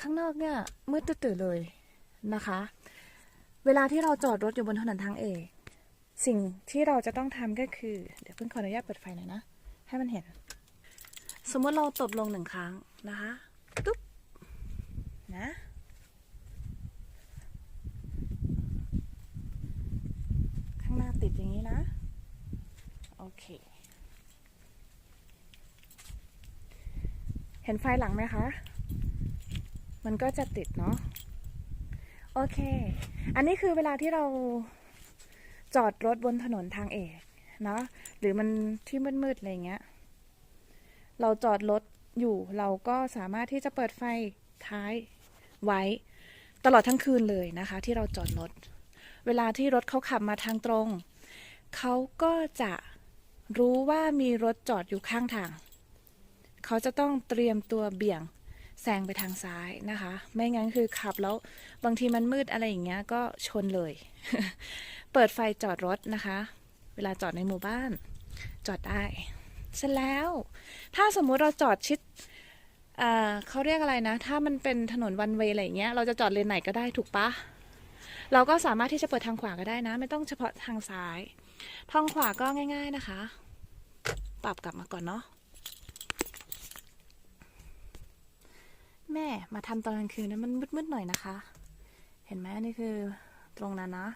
ข้างนอกเนี่ยมืดตื่นๆเลยนะคะ เวลาที่เราจอดรถอยู่บนถนนทางเอกสิ่งที่เราจะต้องทำก็คือ เดี๋ยวเพิ่งขออนุญาตเปิดไฟหน่อยนะ ให้มันเห็น สมมติเราตบลงหนึ่งครั้งนะคะตุ๊บนะข้างหน้าติดอย่างนี้นะ โอเค เห็นไฟหลังไหมคะ มันก็จะติดเนาะโอเค อันนี้คือเวลาที่เราจอดรถบนถนนทางเอกเนาะหรือมันที่มืดๆอะไรเงี้ย เราจอดรถอยู่เราก็สามารถที่จะเปิดไฟท้ายไว้ ตลอดทั้งคืนเลยนะคะ ที่เราจอดรถ เวลาที่รถเขาขับมาทางตรง เขาก็จะรู้ว่ามีรถจอดอยู่ข้างทาง เขาจะต้องเตรียมตัวเบี่ยง แซงไปทางซ้ายนะคะ ไม่งั้นคือขับแล้วบางทีมันมืดอะไรอย่างเงี้ยก็ชนเลย เปิดไฟจอดรถนะคะ เวลาจอดในหมู่บ้าน จอดได้เสร็จแล้ว ถ้าสมมุติเราจอดชิดเขาเรียกอะไรนะ ถ้ามันเป็นถนนวันเวย์อะไรเงี้ย เราจะจอดเลนไหนก็ได้ถูกปะ เราก็สามารถที่จะเปิดทางขวาก็ได้นะ ไม่ต้องเฉพาะทางซ้าย ทางขวาก็ง่าย ๆนะคะ ปรับกลับมาก่อนเนาะ แม่มาทำตอนกลางคืนนะมันมืดๆหน่อยนะคะ เห็นไหมนี่คือตรงนั้นนะ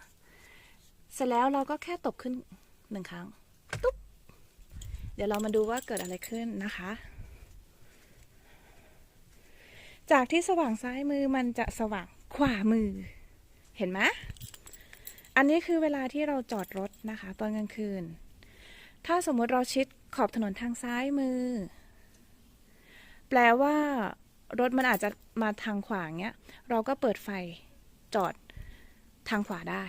เสร็จแล้วเราก็แค่ตบขึ้นหนึ่งครั้ง ตุ๊บ เดี๋ยวเรามาดูว่าเกิดอะไรขึ้นนะคะ จากที่สว่างซ้ายมือมันจะสว่างขวามือ เห็นไหมอันนี้คือเวลาที่เราจอดรถนะคะ ตอนกลางคืน ถ้าสมมติเราชิดขอบถนนทางซ้ายมือ แปลว่า รถมันอาจจะมาทางขวาเงี้ย เราก็เปิดไฟจอดทางขวาได้